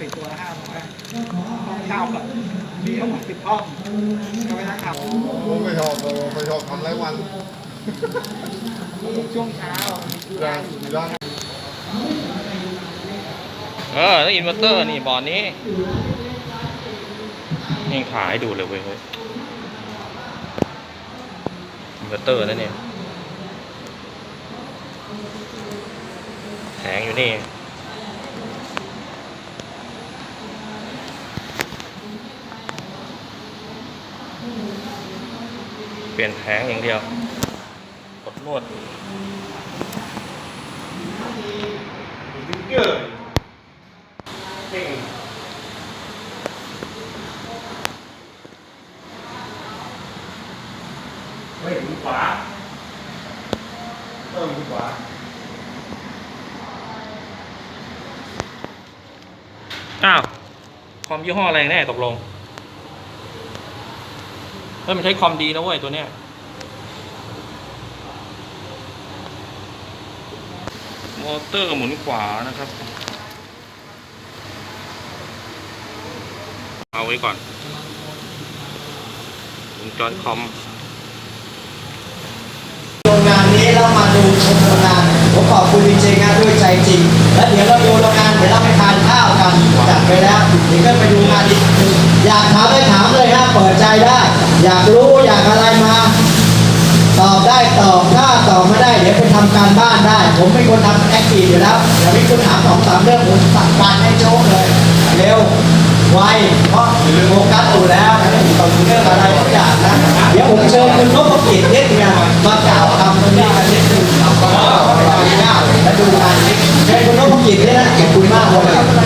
ติดตัวละห้าร้อยห้องเช่าแบบมีทั้งหมดสิบห้องก็ไปนั่งทำผมไม่ชอบผมไม่ชอบทำไรายวันช่วงเช้าร้านร้านเออแล้วอินเวอร์เตอร์นี่บอร์ดนี้นี่ขายดูเลยเว้ยเฮ้ยอินเวอร์เตอร์นั่นเนี่ยแผงอยู่นี่ เปลี่ยนแผงอย่างเดียวกดนวดเยอะเก่งเฮ้ยมือขวาเออมือขวาอ้าว คอมยี่ห้ออะไรแน่ตกลง เฮ้ยมันใช้คอมดีนะเว้ยตัวเนี้ยมอเตอร์หมุนขวานะครับ เอาไว้ก่อนวงจรคอมโรงงานนี้แล้วมาดูชมโรงงานผมขอบคุณจริงๆนะด้วยใจจริง แล้วเดี๋ยวเราดูโรงงานเดี๋ยวเราไปทานข้าวกันจัดไปแล้วเดี๋ยวก็ไปดูงานอีกอยากถามไอยากรู้อยากอะไรมา ตอบได้ตอบถ้าตอบไม่ได้เดี๋ยวไปทำการบ้านได้ ผมเป็นคนทำแอคทีฟอยู่แล้วเดี๋ยวมีคุณถามสองสามเรื่องผมสั่งการให้โจ้เลย เร็วไวเพราะโฟกัสอยู่แล้วไม่ต้องเรื่องอะไรทุกอย่างนะเดี๋ยวผมเชิญคุณนพกิจนิเนี่ยมากล่าวคำตรงนี้กันนิดนึงเอาก็ไปฟังง่าและดูงานเชิญคุณนพกิจนี่นะขอบคุณมากเลย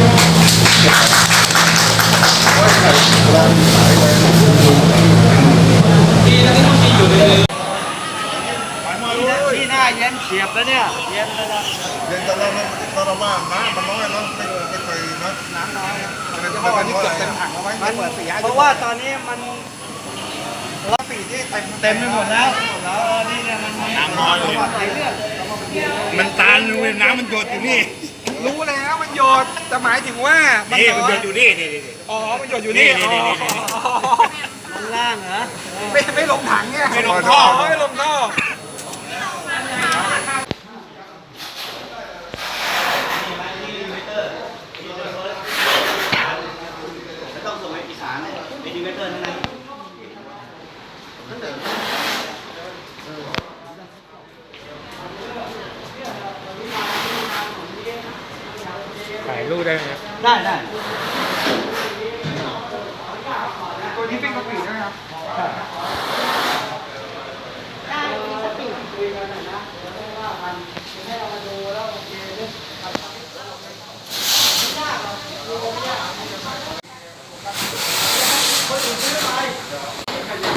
ที่หน้าเย็นเฉียบแล้วเนี่ยเย็นแล้วนะเย็นแต่เรามันทรมานน้ำมันน้อยเนาะไม่ไม่เคยนะน้ำน้อยครับมันเพมัราะนว่าเป็นนี่เพราะเกือะอบไรเต็มถังแล้วไว้มันเปิดเสียเพราะว่าตอนนี้มันร้อยปีที่เต็มเต็มไปหมดแล้วแล้วนี่เนี่ยมันน้ำน้อยเลยไหลเลือดมันตันเลยน้ำมันหยดอยู่นี่รู้แล้วมันหยดแต่หมายถึงว่ามันนี่มันหยดอยู่นี่นี่นี่อ๋อมันหยดอยู่นี่นี่นี่นี่นี่อ๋อมันล่างเหรอไม่ไม่ลงถังเนี่ยไม่ลงท่อไม่ลงท่อ ถ่ายรูปได้ไหม ได้ได้ ตัวนี้เป็น กระปินะครับ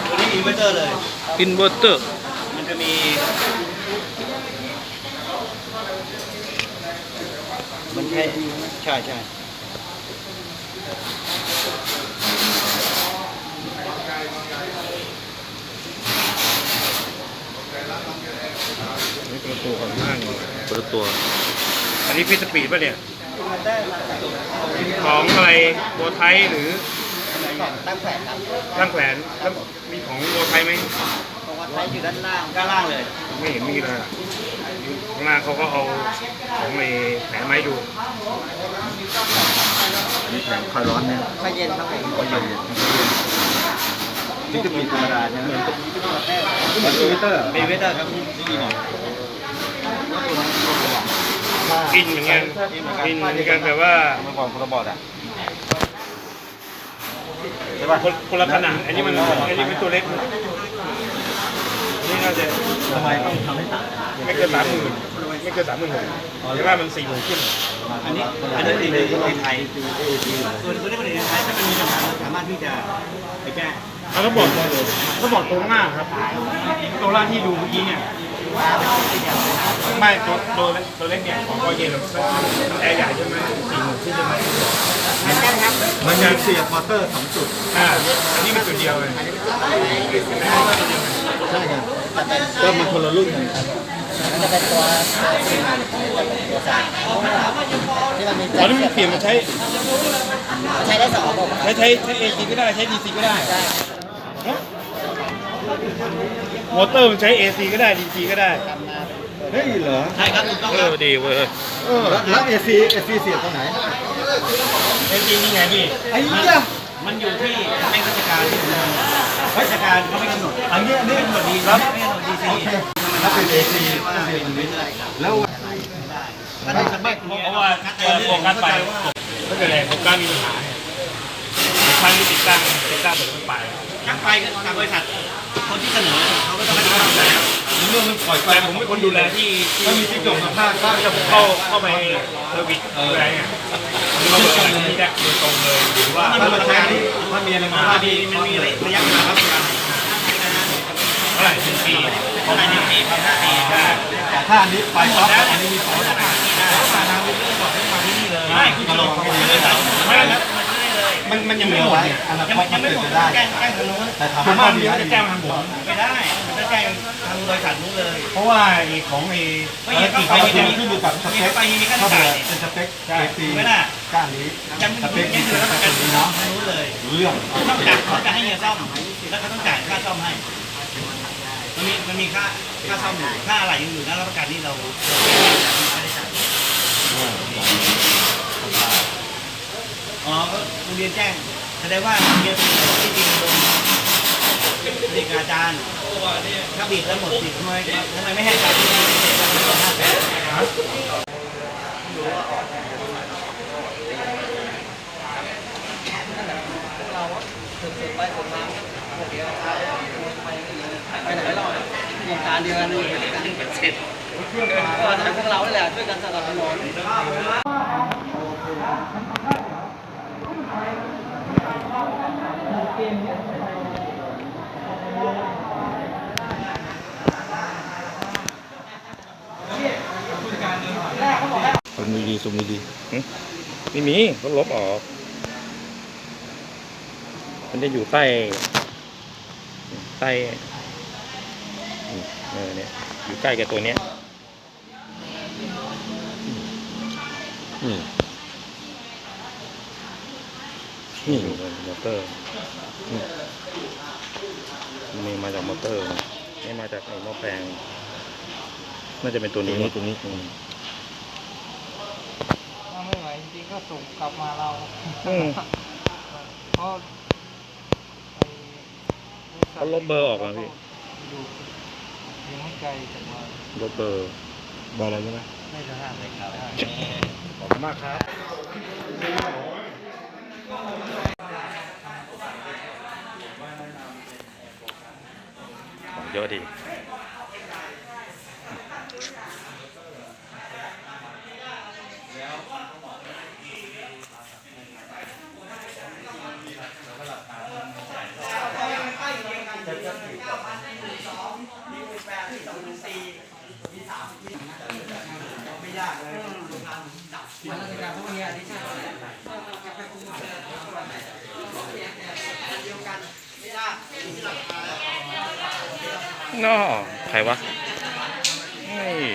ตัวนี้อินเวอร์เตอร์เลย อินเวอร์เตอร์ มันจะมีมันใช่ใช่ใช่ นี่ตัวตัวของห้างตัวตัว อันนี้ฟิสปีดป่ะเนี่ย ของอะไรโบไทยหรือตั้งแขวนครับตั้งแขวนแล้วมีของโบไทยไหมตรงวัดไทยอยู่ด้านล่างด้านล่างเลย ไม่เห็นมีเลยอะข้างล่างเขาก็เอาของไอ้แผงไม้ดูนี่แข็งคอยร้อนเนี่ยไฟเย็นครับผมคอยเย็น นี่จะมีธรรมดาใช่ไหมมันอินเวอร์เตอร์เป็นเวเตอร์ครับกินเหมือนกันกินเหมือนกันแต่ว่าเมื่อก่อนคนละบอร์ดอะคนคนละขนาดอันนี้มันอันนี้เป็นตัวเล็กนี่น่าจะทำไมต้องทำให้ต่างไม่เกินสามหมื่นไม่เกินสามหมื่นหกแต่ว่ามันสี่หมื่นขึ้นอันนี้อันนี้เป็นในไทยส่วนตัวนี้เป็นในไทยถ้ามันมีปัญหาสามารถที่จะไปแก้ เขาก็บอกเขาบอกตัวหน้าครับ ตัวล่างที่ดูเมื่อกี้เนี่ยไม่ตัวตัวเล็กตัวเล็กเนี่ยของคอยเย็นมันแอร์ใหญ่ใช่ไหมสี่หมื่นขึ้นใช่ไหมมันมีเสียบมอเตอร์สองจุดอ่าอันนี้มันจุดเดียวเลยใช่ครับก็มันคนละรุ่นกันมันจะเป็นตัวตัวสายที่มันมีตอนนี้มันเปลี่ยนมาใช้ ใช้ได้สองระบบใช้ใช้ใช้เอซีก็ได้ ใช้ดีซีก็ได้ได้ มอเตอร์มันใช้ AC ก็ได้ DC ก็ได้ เฮ้ยเหรอ ใช่ครับถูกต้องเอครัอบดีเว้ยเออ แล้วเอซีเอซีเสียบตรงไหน AC นี่ไงพี่ ไอ้เหี้ยมันอยู่ที่เป็นราชการราชการเขาไม่กำหนด อันนี้อันนี้ไม่กำหนดดีครับไม่กำหนดดีซีถ้าเป็นเอซีต้องเสียบตรงนี้แล้วถ้าเป็นสเปคเพราะว่าเออโฟกัสไปถ้าเกิดอะไรโฟกัสมีปัญหาเนี่ยทางนี้ติดตั้งติดตั้งเปิดมันไป ช่างไฟก็ทางบริษัท คนที่เสนอเขาก็ต้องให้ทำแล้วเรื่องมันปล่อยไปผมเป็นคนดูแลที่ถ้ามีที่จบสัมภาษณ์บ้างจะผมเข้าเข้าไปเซอร์วิสดูแลเนี่ยผมมาเบิกอะไรที่เนี่ยโดยตรงเลยหรือว่าถ้ามันใช้ที่ถ้ามีอะไรมาว่าดีมันมีระยะเวลารับประกันเท่าไหร่หนึ่งปีเท่าไหร่หนึ่งปีพันห้าปีได้แต่ถ้าอันนี้ไปปั๊บอันนี้มีสองมาทางวิลเลอร์บอกให้มาที่นี่เลยไม่คุณจะลงของวิลเลอร์สายไม่แล้วมันไม่ได้เลย มันมันยังไม่หมดเนี่ยอนายังคไม่ตยัมังนไม่เป็นหมดไปได้ แจ้งแจ้งทางนู้นแต่ทำผมให้ว่าข้อมันดีจะให้แจ้งทางผมไม่ได้มันจะแจ้งทางบริษัทนู้นเลย เพราะว่าไอ้ของไอ้ไม่ภารยังกิจไปเขายังจะมีขึ้นอยู่กับสมีเปคไปยังมีค่าถ้าใช้จ่ายเป็นสเปคเอซีไม่น่าก้านนี้ยังยังอยู่รับประกันนี้เนาะนู้นเลยเรื่องต้องจ่ายเขาจะให้เฮียซ่อมแล้วเขาต้องจ่ายค่าซ่อมให้ มันมีมันมีค่าค่าซ่อมอยู่ค่าอะไรยังอยู่นะรับประกันนี่เราไม่ได้จ่าย อ๋อก็โรงเรียนแจ้ง แสดงว่าเฮียนที่จริงโดนเด็กอาจารย์ถ้าบิดแล้วหมดสิทธิ์ทำไมทำไมไม่ให้จ่ายที่เด็กาจรย์ไม่ต้องห้าแสนไปผมมาเดี๋ยวไปไหนหรอกโครงการเดียวกันอยู่ด้วยกันเสร็จก็ทางพวกเราแหละช่วยกันสนับสนุน ซูมดีๆซูมดีๆหึไม่มีก็ลบออก มันจะอยู่ใต้ ใต้นี่เออเนี่ยอยู่ใกล้กับตัวเนี้ย อืม นี่มอเตอร์นี่นี่มาจากมอเตอร์นะนี่มาจากไอ้หม้อแปลงน่าจะเป็นตัวนี้ตัวนี้ถ้าไม่ไหวจริงๆก็ส่งกลับมาเราอืมเพราะเขาลบเบอร์ออกอะพี่ดูยังไม่ไกลจากเราลบเบอร์บอลอะไรใช่ไหมไม่จะห้ามเลยครับขอบคุณมากครับของ เยอะดี น่อใครวะนี่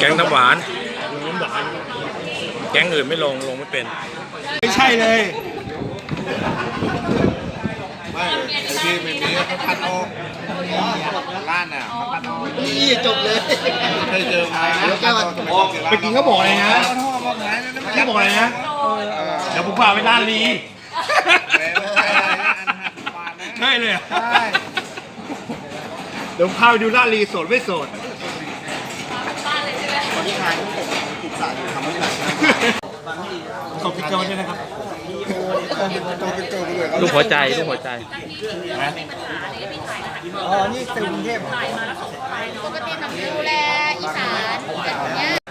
แกงน้ำหวาน แกงอื่นไม่ลงลงไม่เป็น ไม่ใช่เลยไม่ไอ้ที่ไม่มีเขาพัดออกร้านน่ะเขาพัดออกนี่จบเลยเคยเจอมาแล้วก็ไปกินเขาบอกเลยนะเขาบอกเลยนะเดี๋ยวผมพาไปร้านลีใช่เลยเหรอใช่เดี๋ยวผมพาไปดูร้านลีโสดไม่โสด ตอนที่ขายผมปรึกษาอยู่ทำไม่ได้ส่งพิกเกอร์ด้วยนะครับโตเป็นโตเป็นโตไปเลยลูกหัวใจลูกหัวใจนะอ๋อ นี่เป็นกรุงเทพปกติทำดูแลอีสานแต่เนี้ย